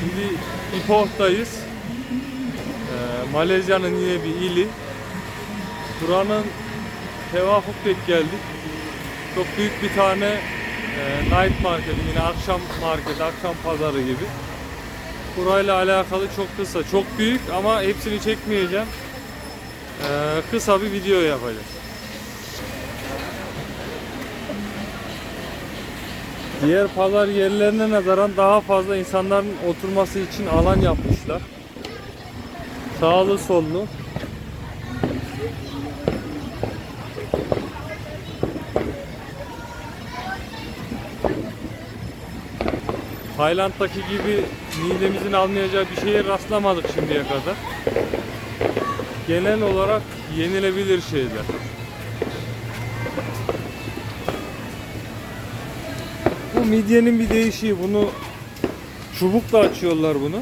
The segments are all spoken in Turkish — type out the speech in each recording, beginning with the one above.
Şimdi İpoh'tayız. Ee, Malezya'nın yine bir ili. Buranın Tevafuk Bek geldik. Çok büyük bir tane e, night market, yine akşam market, akşam pazarı gibi. Burayla alakalı çok kısa, çok büyük ama hepsini çekmeyeceğim. Ee, kısa bir video yapacağız. Diğer pazar yerlerine nazaran daha fazla insanların oturması için alan yapmışlar. Sağlı sollu. Tayland'daki gibi midemizin almayacağı bir şeye rastlamadık şimdiye kadar. Genel olarak yenilebilir şeyler. Bu midyenin bir değişiği. Bunu çubukla açıyorlar bunu.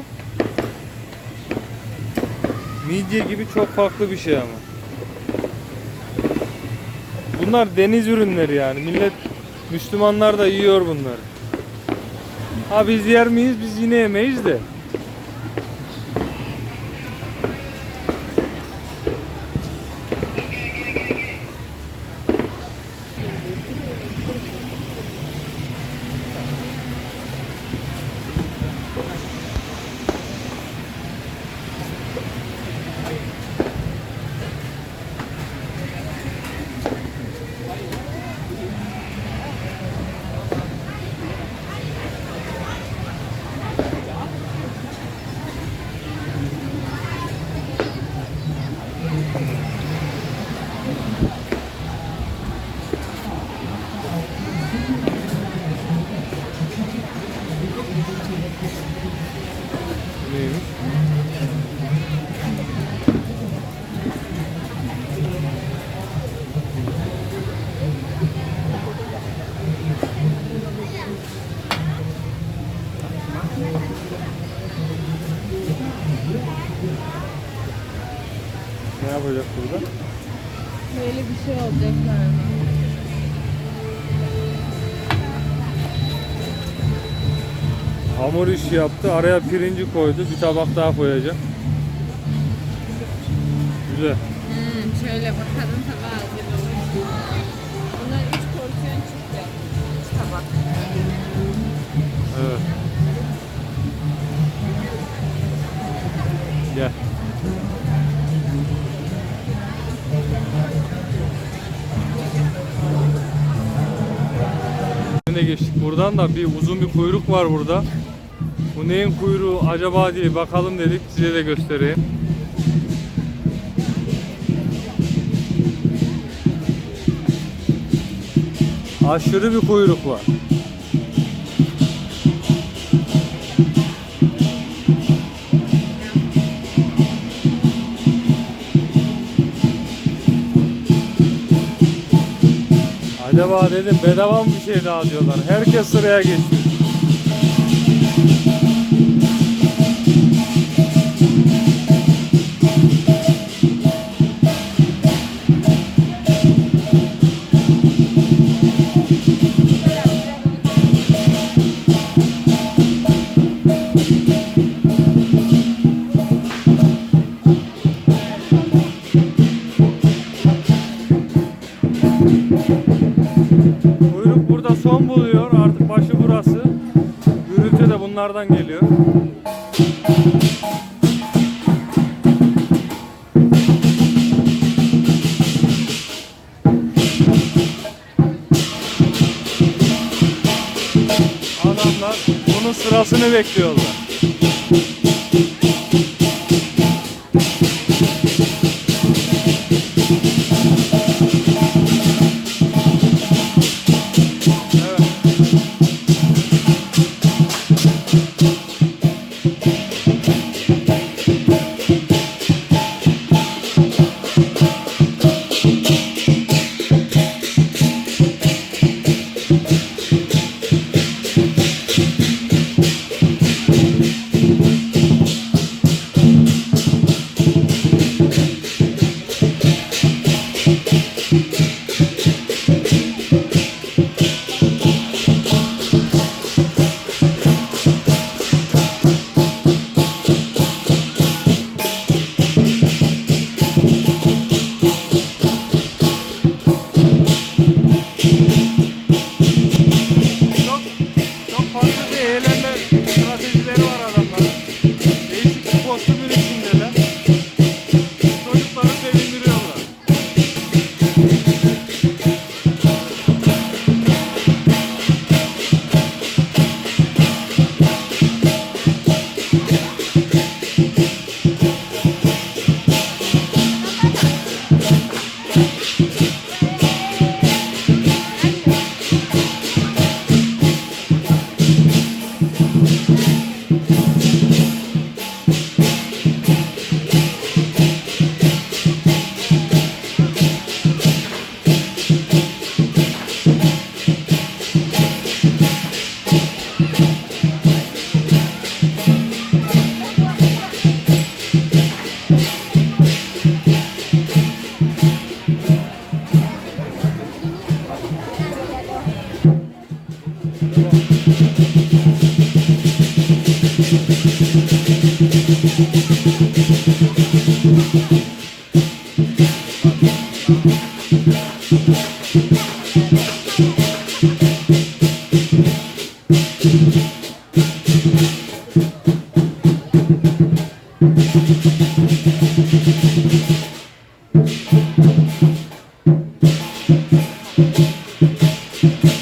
Midye gibi çok farklı bir şey ama. Bunlar deniz ürünleri yani. Millet Müslümanlar da yiyor bunları. Ha biz yer miyiz? Biz yine yemeyiz de. Ne yapacak burada? Böyle bir şey olacak galiba. Hamur işi yaptı. Araya pirinci koydu. Bir tabak daha koyacak. Güzel. Hmm, şöyle bakalım tabağı hazır olur. Bunlar 3 porsiyon çıktı. 3 tabak. Evet. Gel. Yine geçtik buradan da bir uzun bir kuyruk var burada. Bu neyin kuyruğu acaba diye bakalım dedik size de göstereyim. Aşırı bir kuyruk var. Acaba dedim bedava mı bir şey daha diyorlar. Herkes sıraya geçiyor. Bunlardan geliyor. Adamlar bunun sırasını bekliyorlar. Ben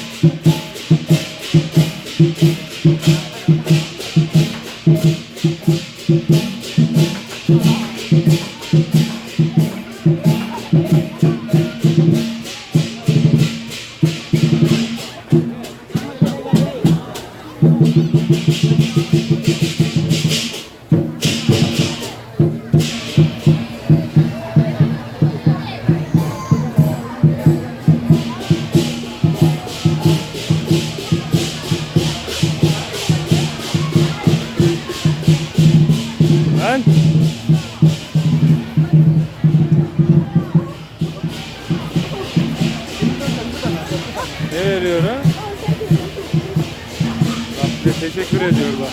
teşekkür ediyor bak.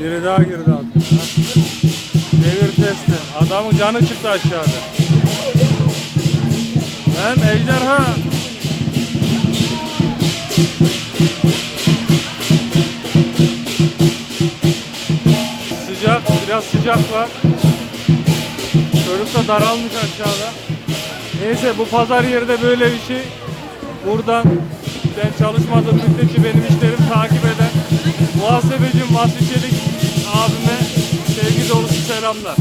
Biri daha girdi ha. Devir testi. Adamın canı çıktı aşağıda. Ben ejderha. Sıcak, biraz sıcak var. Çocuk da daralmış aşağıda. Neyse bu pazar yeri de böyle bir şey. Buradan ben çalışmadığım müddetçe benim işlerimi takip eden muhasebeci Vasfi Çelik abime sevgi dolusu selamlar.